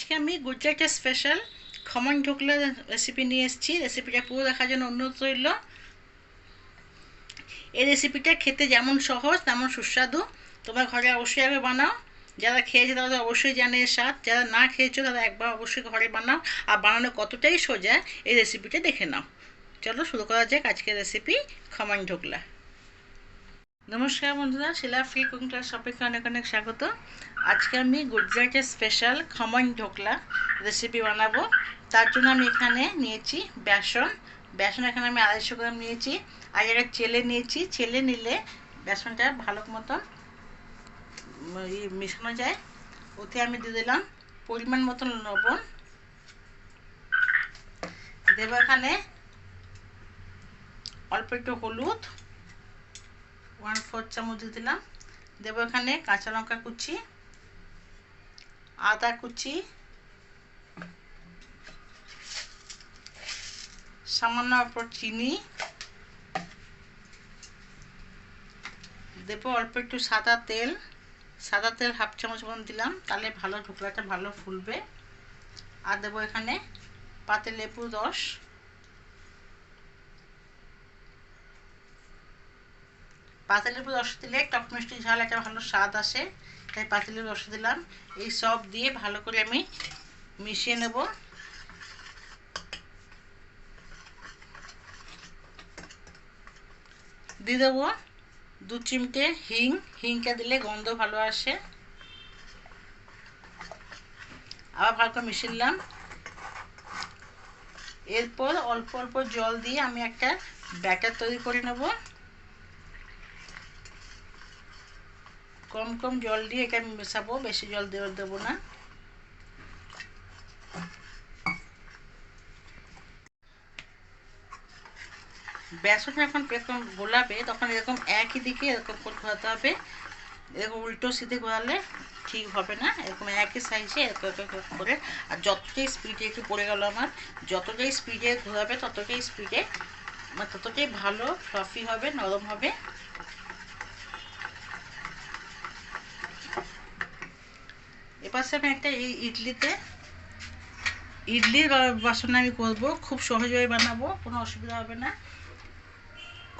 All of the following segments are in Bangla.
আজকে আমি গুজরাটের স্পেশাল খমন ঢোকলা রেসিপি নিয়ে এসেছি। রেসিপিটা পুরো দেখার জন্য অনুরোধ রইল। এই রেসিপিটা খেতে যেমন সহজ, তেমন সুস্বাদু। তোমরা ঘরে অবশ্যই আগে বানাও। যারা খেয়েছে তারা অবশ্যই জানে স্বাদ, যারা না খেয়েছো তারা একবার অবশ্যই ঘরে বানাও। আর বানানো কতটাই সোজা, এই রেসিপিটা দেখে নাও। চলো শুরু করা যাক আজকের রেসিপি খমন ঢোকলা। নমস্কার বন্ধুরা, শিলা ফ্রি কুকিং ক্লাস সবাইকে অনেক অনেক স্বাগত। আজকে আমি গুজরাটের স্পেশাল খমন ঢোকলা রেসিপি বানাবো। তার জন্য আমি এখানে নিয়েছি বেসন। বেসন এখানে আমি আড়াইশো গ্রাম নিয়েছি। আর এটা চেলে নিয়েছি। চেলে নিলে বেসনটা ভালো মতন মেশানো যায়। ওতে আমি দিয়ে দিলাম পরিমাণ মতন লবণ। দেবো এখানে অল্প একটু হলুদ। ওয়ান ফোর চামচ দিলাম। দেবো এখানে কাঁচা লঙ্কা কুচি, আদা কুচি, সামান্য অল্প চিনি। দেবো অল্প একটু সাদা তেল সাদা তেল হাফ চামচ মতন দিলাম, তাহলে ভালো ঢোকলাটা ভালো ফুলবে। আর দেবো এখানে পাতে লেবু রস। পাতিলেবু রস দিলে টক মিষ্টি ঝাল একটা ভালো স্বাদ আসে, তাই পাতিলেবু রস দিলাম, এই সব দিয়ে ভালো করে আমি মিশিয়ে নেব। দিয়ে দেবো দু চিমটে হিং, হিংটা দিলে গন্ধ ভালো আসে। আবার ভালো করে মিশিয়ে নিলাম। এরপর অল্প অল্প জল দিয়ে আমি একটা ব্যাটার তৈরি করে নেব। কম কম জল দিয়ে এটা আমি মেশাবো, বেশি জল দেওয়া দেবো না। বেসন যখন এরকম গোলাবে, তখন এরকম একই দিকে এরকম করে ঘোরাতে হবে এরকম উল্টো সিধে ঘোরালে ঠিক হবে না। এরকম একই সাইজে এরকম করে, আর যতটাই স্পিডে একটু পড়ে গেল আমার, যতটাই স্পিডে ঘোরাবে, ততটাই স্পিডে মানে ততটাই ভালো ফ্লফি হবে, নরম হবে। এপাশে আমি একটা এই ইডলিতে, ইডলির বাসন আমি করব, খুব সহজভাবে বানাবো, কোনো অসুবিধা হবে না।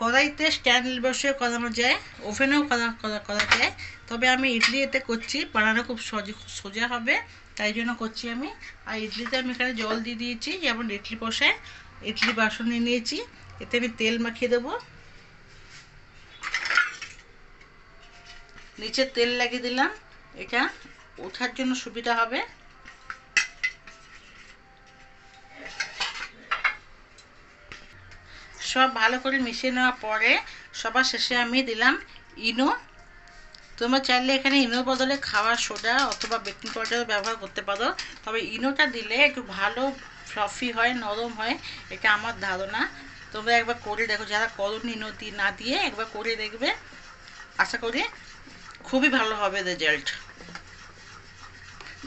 কড়াইতে স্ট্যান্ড বসে করানো যায় ওভেনেও করা করা করা যায়। তবে আমি ইডলি এতে করছি, বানানো খুব সহজে সোজা হবে, তাই জন্য করছি আমি। আর ইডলিতে আমি এখানে জল দিয়ে দিয়েছি, যেমন ইডলি বসে ইডলি বাসন নিয়ে নিয়েছি, এতে আমি তেল মাখিয়ে দেবো। নিচে তেল লাগিয়ে দিলাম, এটা ওঠার জন্য সুবিধা হবে। সব ভালো করে মিশিয়ে নেওয়ার পরে সবার শেষে আমি দিলাম ইনো। তোমরা চাইলে এখানে ইনোর বদলে খাওয়ার সোডা অথবা বেকিং পাউডার ব্যবহার করতে পারো। তবে ইনোটা দিলে একটু ভালো ফ্লফি হয়, নরম হয়, এটা আমার ধারণা। তোমরা একবার করে দেখো, যারা করো ইনো না দিয়ে একবার করে দেখবে, আশা করি খুবই ভালো হবে রেজাল্ট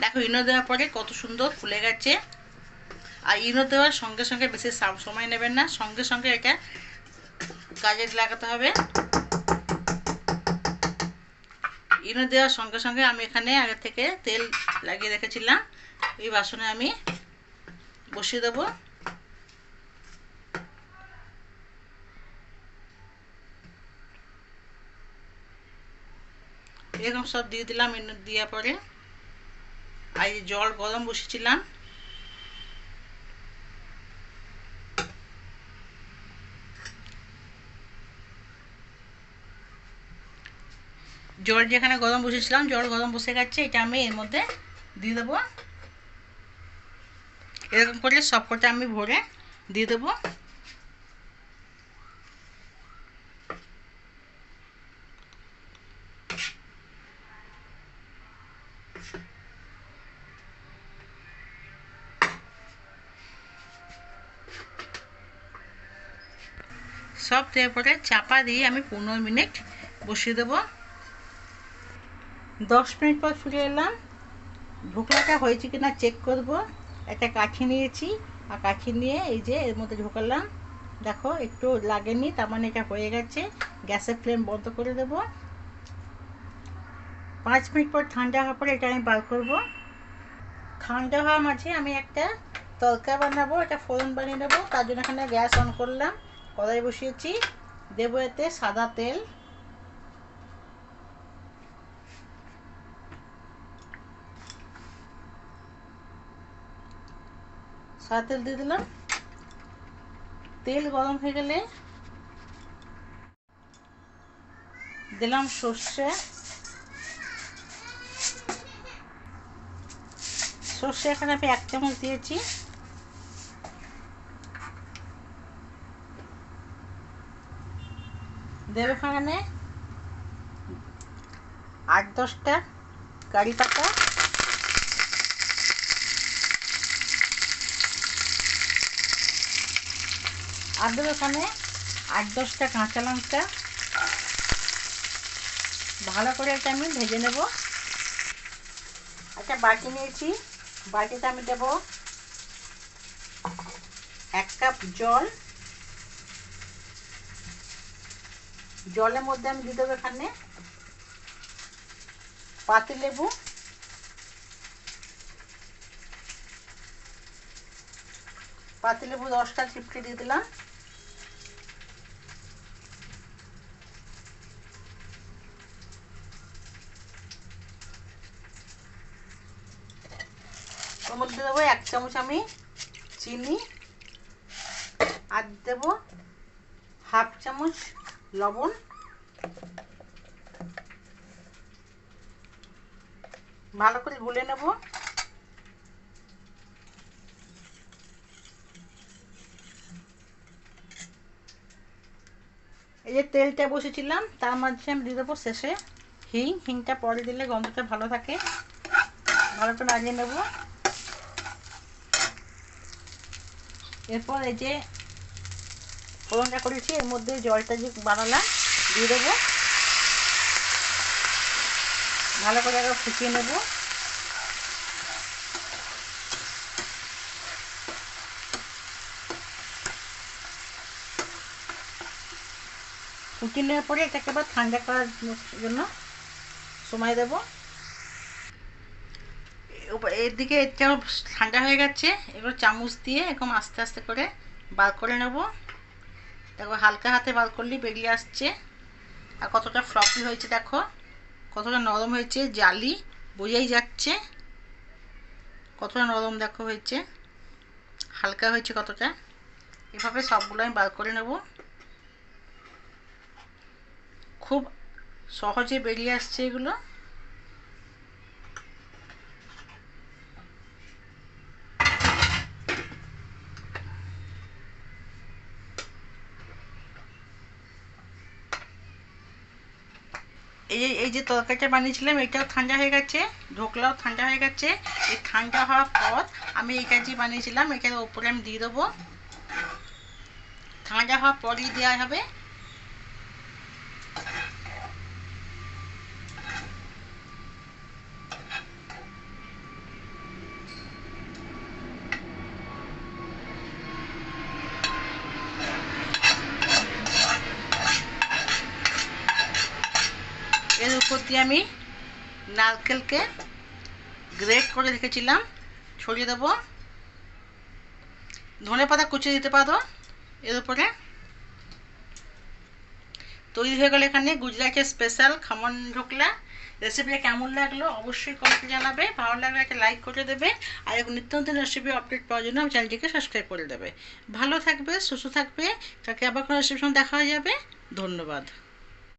দেখো, ইনো দেওয়ার পরে কত সুন্দর ফুলে গেছে। আর ইনো দেওয়ার সঙ্গে সঙ্গে বেশি সময় নেবেন না, সঙ্গে সঙ্গে এটা কাজে লাগাতে হবে। ইনো দেওয়ার সঙ্গে সঙ্গে আমি এখানে আগে থেকে তেল লাগিয়ে রেখেছিলাম, এই বাসনে আমি বসিয়ে দেবো। এরকম সব দিয়ে দিলাম, ইনো দেওয়ার পরে। আর জল গরম বসেছিলাম। জল যেখানে গরম বসেছিলাম, জল গরম বসে গেছে, এটা আমি এর মধ্যে দিয়ে দেবো। এরকম করে সব কটা আমি ভরে দিয়ে দেবো। সব দেওয়ার পরে চাপা দিয়ে আমি পনেরো মিনিট বসিয়ে দেবো। দশ মিনিট পর ফিরে এলাম। ঢোকলাটা হয়েছে কি না চেক করব। একটা কাঠি নিয়েছি। আর কাঠি নিয়ে এই যে এর মধ্যে ঢোকালাম। দেখো, একটু লাগেনি, তার মানে এটা হয়ে গেছে। গ্যাসের ফ্লেম বন্ধ করে দেব। পাঁচ মিনিট পর ঠান্ডা হওয়ার পরে এটা আমি বার করব। ঠান্ডা হওয়ার মাঝে আমি একটা তরকা বানাবো এটা ফোড়ন বানিয়ে নেব। তার জন্য এখানে গ্যাস অন করলাম। কড়াই বসিয়েছি। দেবো এতে সাদা তেল। সাদা তেল দিয়ে দিলাম। তেল গরম হয়ে গেলে দিলাম সর্ষে। সর্ষে এখানে আমি এক চামচ দিয়েছি। দেবে এখানে? আট দশটা কারি পাতা। আর দেবে আট দশটা কাঁচা লঙ্কা। ভালো করে এটা আমি ভেজে নেব। একটা বাটি নিয়েছি। বাটিতে আমি দেব এক কাপ জল। জলের মধ্যে আমি দিয়ে দেবো এখানে পাতি লেবু। পাতি লেবু দশটা চিপটে দিয়ে দিলাম। ওর মধ্যে দেবো এক চামচ আমি চিনি। আর দেবো হাফ চামচ লবণ। ভালো করে গুলে নেব। এই যে তেলটা বসেছিলাম, তার মাঝে আমি দিয়ে দেবো শেষে হিং। হিংটা পরে দিলে গন্ধটা ভালো থাকে। ভালো করে নাড়িয়ে নেব। এরপর এই যে ফোড়নটা করেছি, এর মধ্যে জলটা যে বানালাম, দিয়ে দেবো। ভালো করে আবার ফুটিয়ে নেব। ফুটিয়ে নেওয়ার পরে এটাকে আবার ঠান্ডা করার জন্য সময় দেব। এদিকে এটাও ঠান্ডা হয়ে গেছে এবার চামচ দিয়ে এরকম আস্তে আস্তে করে বার করে নেব। দেখো, হালকা হাতে বার করলেই বেরিয়ে আসছে। আর কতটা ফ্লপি হয়েছে দেখো, কতটা নরম হয়েছে, জালি বোঝাই যাচ্ছে। কতটা নরম দেখো হয়েছে, হালকা হয়েছে কতটা। এভাবে সবগুলো আমি বার করে নেব। খুব সহজে বেরিয়ে আসছে এগুলো। যে এই যে তরকারিটা বানিয়েছিলাম, এটাও ঠান্ডা হয়ে গেছে, ঢোকলাও ঠান্ডা হয়ে গেছে। এই ঠান্ডা হওয়ার পর আমি এই কাজে বানিয়েছিলাম, এটার ওপরে আমি দিয়ে দেবো। ঠান্ডা হওয়ার পরই দেওয়া হবে এর উপর দিয়ে আমি নারকেলকে গ্রেট করে রেখেছিলাম, ছড়িয়ে দেবো। ধনে পাতা কুচিয়ে দিতে পারো, এর উপরে। তৈরি হয়ে গেলে এখানে গুজরাটের স্পেশাল খামন ঢোকলা। রেসিপিটা কেমন লাগল অবশ্যই কমেন্টে জানাবে। ভালো লাগলে একটা লাইক করে দেবে। আর এক নিত্য নতুন রেসিপি আপডেট পাওয়ার জন্য আমার চ্যানেলটিকে সাবস্ক্রাইব করে দেবে। ভালো থাকবে, সুস্থ থাকবে। তাকে আবার কোনো রেসিপির সঙ্গে দেখা হয়ে যাবে। ধন্যবাদ।